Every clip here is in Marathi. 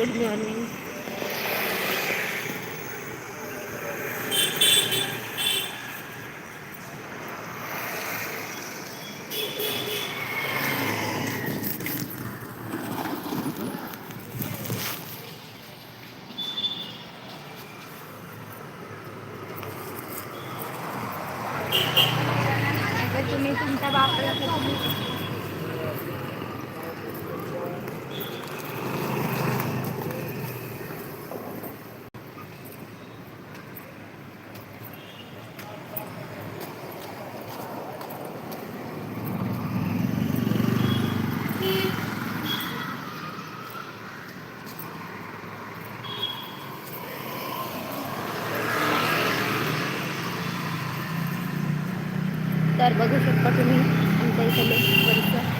good morning. तर बघू शकता तुम्ही आमच्या इथले परिसर.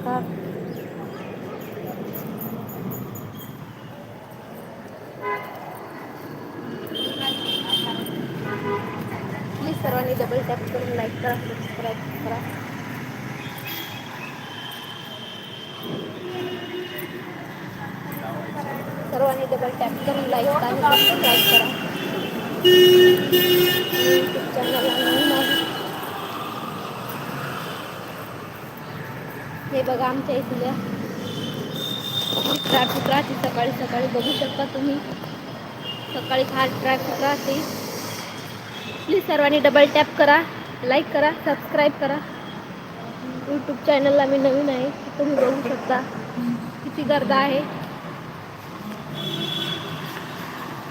नमस्कार. प्लीज सर्वांनी डबल टॅप करून लाईक करा सबस्क्राईब करा. सर्वांनी डबल टॅप करून लाईक आणि सबस्क्राईब करा. चॅनलला नवीन आहे हे बघा आमच्या इथल्या ट्रॅफिक राहते. सकाळी सकाळी बघू शकता तुम्ही. सकाळी फार ट्रॅफिक राहते. प्लीज सर्वांनी डबल टॅप करा लाईक करा सबस्क्राईब करा. यूट्यूब चॅनलला मी नवीन आहे तुम्ही बघू शकता किती गर्दा आहे.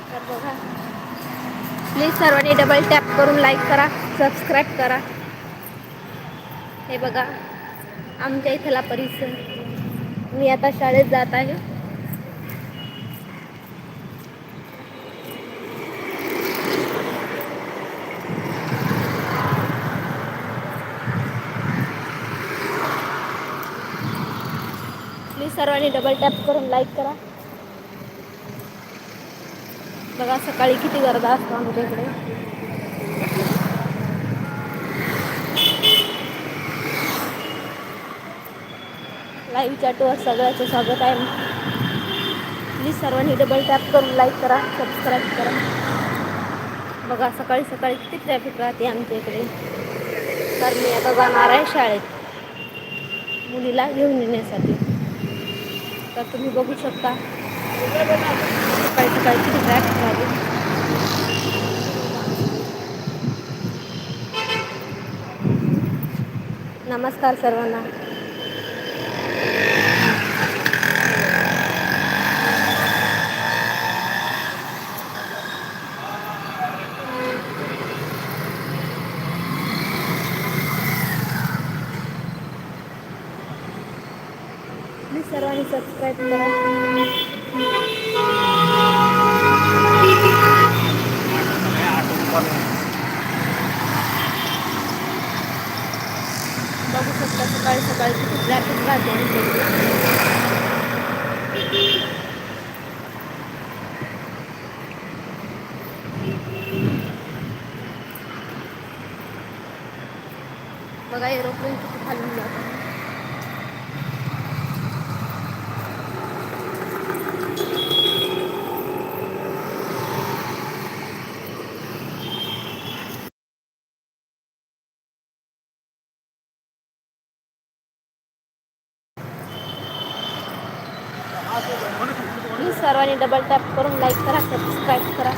तर बघा. प्लीज सर्वांनी डबल टॅप करून लाईक करा सबस्क्राईब करा. हे बघा. आमच्या इथला परिसर. मी आता शाळेत जात आहे. प्लीज सर्वांनी डबल टॅप करून लाईक करा. बघा सकाळी किती गर्दा असतो आमच्या इकडे. लाईव्ह चॅटवर सगळ्याचं स्वागत आहे. प्लीज सर्वांनी डबल टॅप करून लाईक करा सबस्क्राईब करा. बघा सकाळी सकाळी किती ट्रॅफिक राहते आमच्या इकडे. तर मी आता जाणार आहे शाळेत. मुलीला घेऊन येण्यासाठी. तर तुम्ही बघू शकता. सकाळी सकाळी किती ट्रॅफिक राहते. नमस्कार सर्वांना. प्लीज सर्वांनी सबस्क्राईब करा. बघू शकता सकाळी सकाळी किती ट्रॅफिक राहते बघा एरोप्लेन किती खालून जातो. सर्वांनी डबल टॅप करून लाईक करा सबस्क्राईब करा.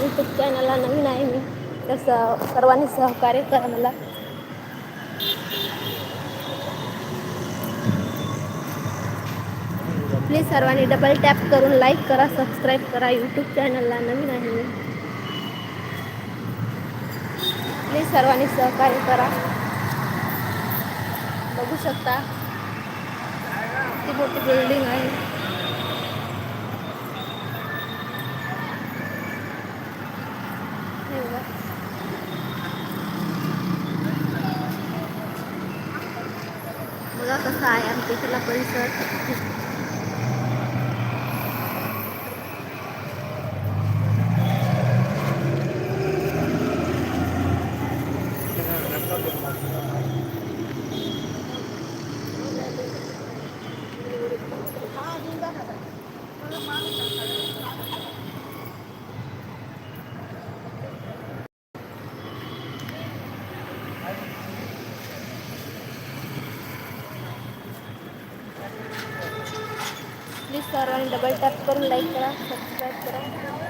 यूट्यूब चॅनलला नवीन आहे मी. तसं सर्वांनी सहकार्य करा मला. प्लीज सर्वांनी डबल टॅप करून लाईक करा सबस्क्राईब करा. यूट्यूब चॅनलला नवीन आहे प्लीज सर्वांनी सहकार्य करा. बघू शकता. किती मोठी बिल्डिंग आहे. बघा कसा आहे आमच्या इथला परिसर प्लीज सर्वांनी डबल टॅप करून लाईक करा सबस्क्राईब करा.